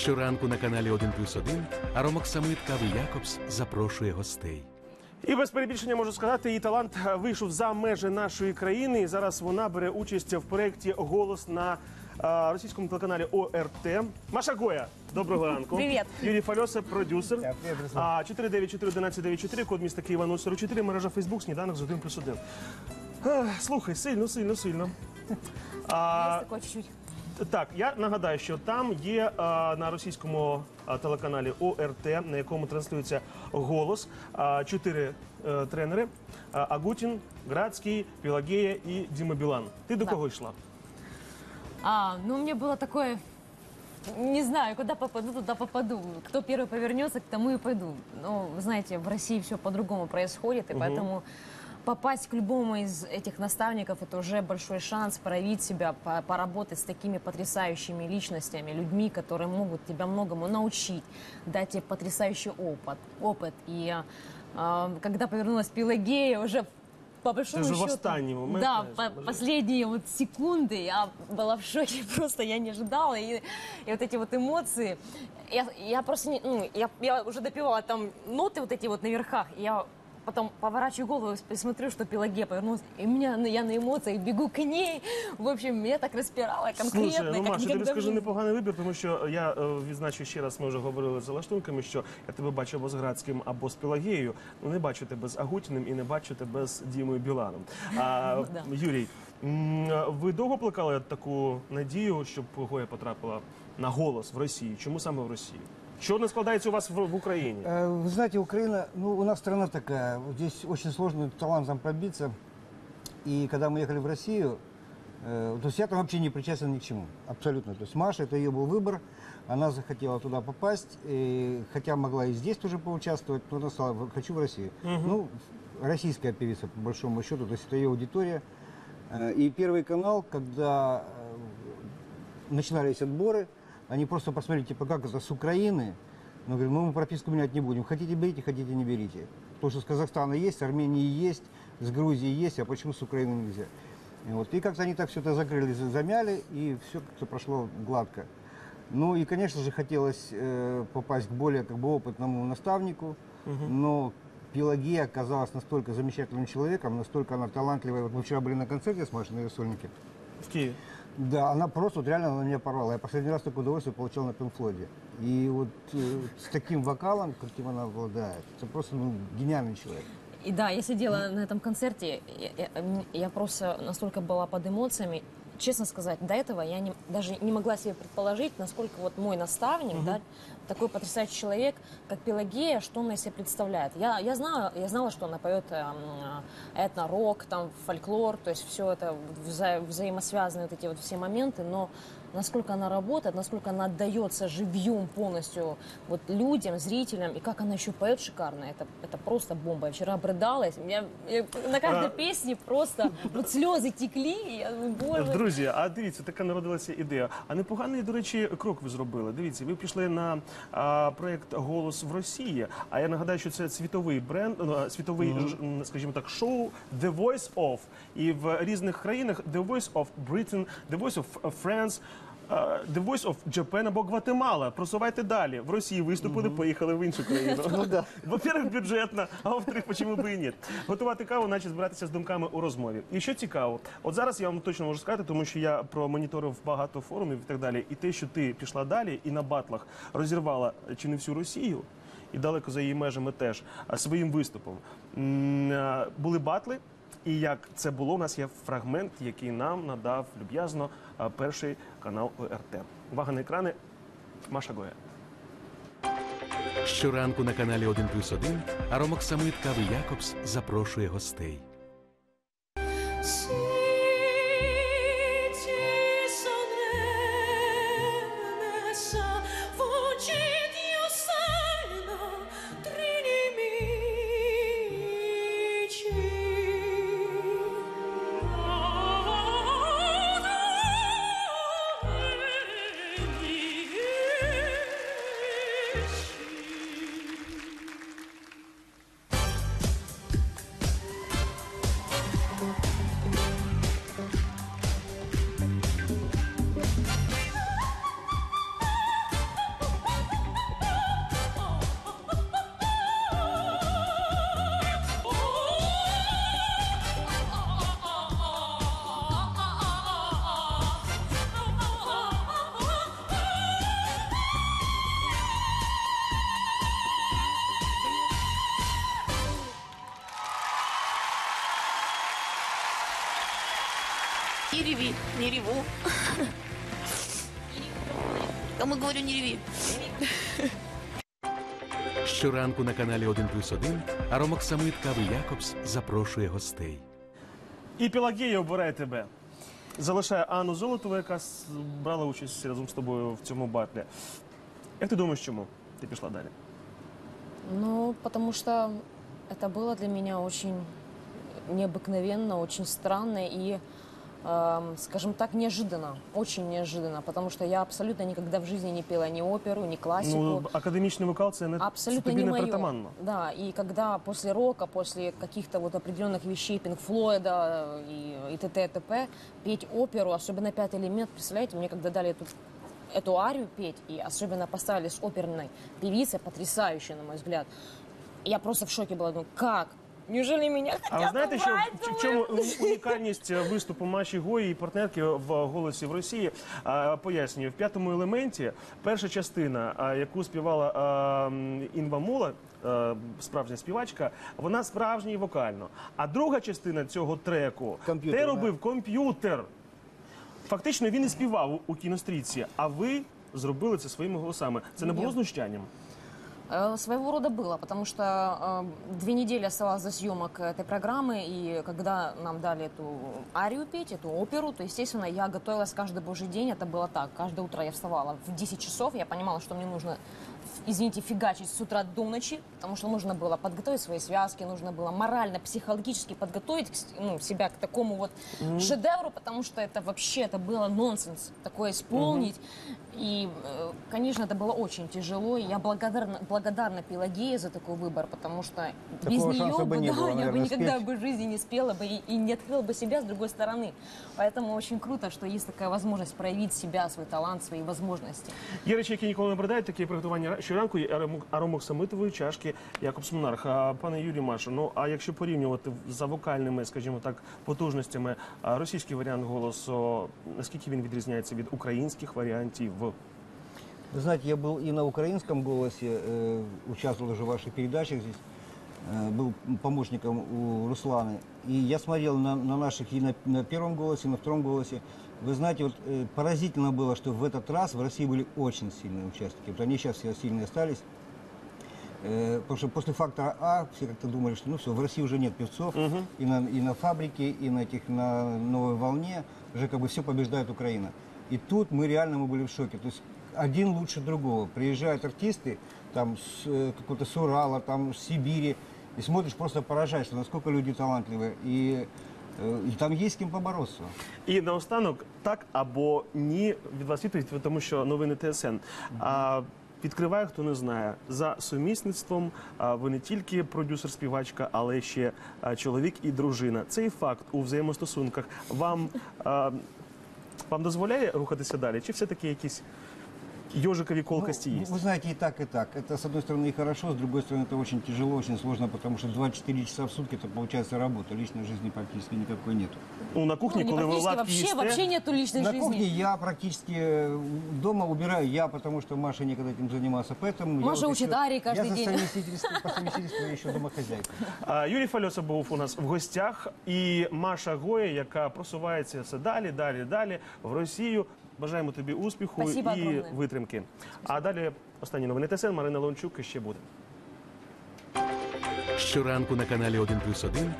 Щоранку на каналі 1 плюс 1 Аромок Самит Кави Якобс запрошує гостей. І без перебільшення можу сказати, її талант вийшов за межі нашої країни. І зараз вона бере участь в проєкті Голос на російському телеканалі ОРТ. Маша Гоя, доброго ранку. Привіт. Юрій Фальоса, продюсер. А 494-1194, код міста Києва 044, мережа Фейсбук, сніданок з 1 плюс 1. Ех, Слухай, сильно, сильно, сильно. А, Есть такое чуть-чуть. так, я нагадаю, що там є а, на російському а, телеканалі ОРТ, на якому транслюється голос. а, чотири е, тренери: а, Агутін, Градський, Пелагея і Діма Білан. Ти до Да. кого йшла? А, ну, мне было такое... Не знаю, куда попаду, туда попаду. Кто первый повернется, к тому и пойду. Но, вы знаете, в России все по-другому происходит, и поэтому попасть к любому из этих наставников – это уже большой шанс проявить себя, по- поработать с такими потрясающими личностями, людьми, которые могут тебя многому научить, дать тебе потрясающий опыт. опыт. И а, когда повернулась Пелагея, уже по большому уже в счету... момент, Да, знаешь, по- последние вот секунды я была в шоке, просто я не ожидала. И, и вот эти вот эмоции, я, я просто, не, ну, я, я уже допивала там ноты вот эти вот на верхах, и я потом поворачиваю голову и смотрю, что Пелагея повернулась, и меня, ну, я на эмоциях бегу к ней. В общем, меня так распирало конкретно, Слушай, ну как Маша, тобі никогда в скажу жизни. непоганий вибір, тому що я е, відзначу ще раз, ми вже говорили за лаштунками, що я тебе бачу або з Градським, або з Пелагеєю. Ну не бачу тебе з Агутіним і не бачу тебе з Дімою Біланом. А, Ну. Юрій, м, ви довго плекали таку надію, щоб Гоя потрапила на голос в Росії? Чому саме в Росії? Що не складається у вас в, в Україні? Э, Вы знаете, Украина, ну, у нас страна такая, вот здесь очень сложно талантом пробиться. И когда мы ехали в Россию, э, то есть я там вообще не причастен ни к чему, абсолютно. То есть Маша, это ее был выбор, она захотела туда попасть, и, хотя могла и здесь тоже поучаствовать, но она сказала, «Вот хочу в Россию. Ну, российская певица, по большому счету, то есть это ее аудитория. Э, И Первый канал, когда э, начинались отборы, они просто посмотрели, типа, как это с Украины. Но говорю, ну мы прописку менять не будем. Хотите берите, хотите не берите. Потому что с Казахстана есть, Армении есть, с Грузии есть, а почему с Украины нельзя? И, вот. и как-то они так все это закрыли, за- замяли, и все как-то прошло гладко. Ну и, конечно же, хотелось э, попасть к более как бы опытному наставнику, но Пелагея оказалась настолько замечательным человеком, настолько она талантливая. Вот мы вчера были на концерте с Машей на Рисольнике. В Києві? Да, она просто вот реально на меня порвала. Я последний раз такое удовольствие получал на Пинфлоде. И вот э, с таким вокалом, каким она обладает, это просто ну, гениальный человек. И да, я сидела на этом концерте, я, я- я просто настолько была под эмоциями. Честно сказать, до этого я не- даже не могла себе предположить, насколько вот мой наставник, да, такой потрясающий человек, как Пелагея, что она из себя представляет. Я, я, знала, я знала, что она поет эм, этно-рок, там, фольклор, то есть все это вза- взаимосвязанные вот эти вот все моменты, но насколько она работает, насколько она отдается живьем полностью вот людям, зрителям, и как она еще поет шикарно, это, это просто бомба. Я вчера обрыдалась, у меня, я на каждой А. песне просто вот слезы текли, и я думаю, боже. Друзі, а дивіться, така народилася ідея. А непоганий, до речі, крок ви зробили. Дивіться, ви пішли на а, проект Голос в Росії. А я нагадаю, що це світовий бренд, ну, а, світовий, ж, м, скажімо так, шоу The Voice of. І в різних країнах The Voice of Britain, The Voice of France. The Voice of Japan або Гватемала. Просувайте далі. В Росії виступили, поїхали в іншу країну. Ну. Во-первых, бюджетно, а во-вторых, чому би і ні. Готувати каву, наче збиратися з думками у розмові. І що цікаво, от зараз я вам точно можу сказати, тому що я промоніторив багато форумів і так далі. І те, що ти пішла далі і на батлах розірвала чи не всю Росію, і далеко за її межами теж своїм виступом. Були батли. І як це було, у нас є фрагмент, який нам надав люб'язно перший канал ОРТ. Увага на екрани. Маша Гоя. Щоранку на каналі 1+,1 плюс 1 Аромок Самит Кави Якобс запрошує гостей. Не реви, не реву. Кому говорю, не реви. Щоранку на каналі 1 плюс 1 Аромок Самит Кави Якобс запрошує гостей. І Пелагея обирає тебе. Залишає Анну Золотову, яка с- брала участь разом з тобою в цьому батлі. Як ти думаєш, чому ти пішла далі? Ну, потому что это было для меня очень необыкновенно, очень странно и, эм, скажем так, неожиданно. Очень неожиданно, потому что я абсолютно никогда в жизни не пела ни оперу, ни классику. Ну, академічний вокал це не Абсолютно не мое. Да, и когда после рока, после каких-то вот определенных вещей Пинк Флойда и, и т.т. и т.п. петь оперу, особенно пятый элемент, представляете, мне когда дали эту, эту арию петь, и особенно поставили с оперной певицей, потрясающей, на мой взгляд, я просто в шоке была, думаю, как? Неужели меня А ви хотят знаєте, що убрать? в, в чому унікальність виступу Маші Гої і партнерки в голосі в Росії? А, пояснюю, в п'ятому елементі перша частина, а, яку співала а, м, Інва Мула. Справжня співачка, вона справжня і вокально. А друга частина цього треку Комп'ютер, те робив комп'ютер. Фактично він і співав у- у кінострічці, а ви зробили це своїми голосами. Це не було знущанням? Э, Своего рода было, потому что э, две недели оставалось до съемок этой программы, и когда нам дали эту арию петь, эту оперу, то, естественно, я готовилась каждый божий день, это было так. Каждое утро я вставала в 10 часов, я понимала, что мне нужно, извините, фигачить с утра до ночи, потому что нужно было подготовить свои связки, нужно было морально, психологически подготовить к с- ну, себя к такому вот шедевру, потому что это вообще, это было нонсенс, такое исполнить. И, э, конечно, это было очень тяжело. И я благодарна, благодарна Пелагее за такой выбор, потому что без Такого нее шанса бы бы, не да, было, я бы наверное, никогда спеть. бы в жизни не спела бы и, и не открыла бы себя с другой стороны. Поэтому очень круто, что есть такая возможность проявить себя, свой талант, свои возможности. Є речі, які ніколи не продають, таке приготування щоранку і аромок- аромоксамитової чашки Якобс Монарх. А, пане Юрій Маша, ну а якщо порівнювати за вокальними, скажімо так, потужностями, а, російський варіант голосу, наскільки він відрізняється від українських варіантів? Вы знаете, я был и на украинском голосе, э, участвовал уже в ваших передачах здесь, э, был помощником у Русланы. И я смотрел на, на наших и на, на первом голосе, и на втором голосе. Вы знаете, вот э, поразительно было, что в этот раз в России были очень сильные участники. Вот они сейчас все сильные остались. Э, потому что после фактора А все как-то думали, что ну все, в России уже нет певцов, и, на, и на фабрике, и на, этих, на новой волне уже как бы все побеждает Украина. И тут мы реально мы были в шоке. То есть один лучше другого. Приезжают артисты там с э, какого-то с Урала, там с Сибири, и смотришь, просто поражаешься, насколько люди талантливые. И, э, и там есть с кем побороться. І наостанок так або ні від вас відповідь, тому що новини ТСН. А, Відкриваю, хто не знає, за сумісництвом ви не тільки продюсер-співачка, але ще чоловік і дружина. Цей факт у взаємостосунках вам, вам дозволяє рухатися далі? Чи все-таки якісь йожикові колкості Ну, є? Вы знаете, и так, и так. Это, с одной стороны, и хорошо, с другой стороны, это очень тяжело, очень сложно, потому что 24 часа в сутки это получается работа. Личной жизни практически никакой нету. Ну, на кухні, Ну, не коли ви практически, ладки вообще, їсте, вообще нету личной На жизни. кухне я практически э, дома убираю я, потому что Маша некогда этим занимался. Поэтому я Маша вот учит еще- арии каждый я за день. совместительством- по совместительству я еще домохозяйка. А, Юрій Фальоса був у нас в гостях, і Маша Гоя, яка просувається все далі, далі, далі в Росію. Бажаємо тобі успіху Спасибо і огромное. витримки. А далі останні новини ТСН, Марина Лончук ще буде. Щоранку на каналі 1 плюс 1